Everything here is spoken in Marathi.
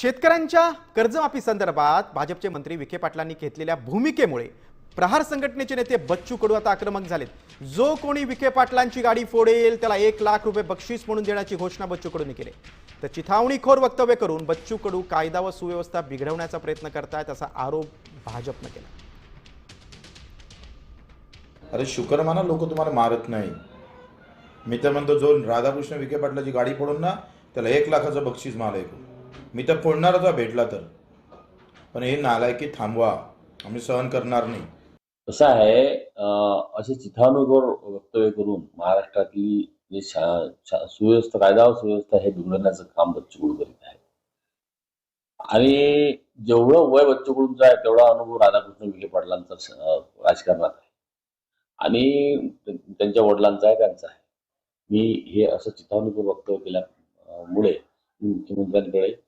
शेतकऱ्यांच्या कर्जमाफी संदर्भात भाजपचे मंत्री विखे पाटलांनी घेतलेल्या भूमिकेमुळे प्रहार संघटनेचे नेते बच्चू कडू आता आक्रमक झालेत. जो कोणी विखे पाटलांची गाडी फोडेल त्याला एक लाख रुपये बक्षीस म्हणून देण्याची घोषणा बच्चू कडूंनी केली. तर चिथावणीखोर वक्तव्य करून बच्चू कडू कायदा व सुव्यवस्था बिघडवण्याचा प्रयत्न करतायत असा आरोप भाजपनं केला. अरे शुक्रमाना लोक तुम्हाला मारत नाही. मी तर म्हणतो जो राधाकृष्ण विखे पाटलाची गाडी फोडून ना त्याला एक लाखाचं बक्षीस मला ऐकू मी तर फोडणारच भेटला तर. पण हे नालायकी थांबवा. आम्ही सहन करणार नाही. कसं आहे असे चिथावणीवर वक्तव्य करून महाराष्ट्रातली जे शा- सुव्यवस्था कायदा व सुव्यवस्था हे बिघडवण्याचं काम बच्चू कडू करीत आहे. आणि जेवढं वय बच्चू आहे तेवढा अनुभव राधाकृष्ण विखे पाटलांचा राजकारणात आहे. आणि त्यांच्या वडिलांचा आहे त्यांचा आहे. मी हे असं चिथावणीपूर वक्तव्य केल्यामुळे मुख्यमंत्र्यांकडे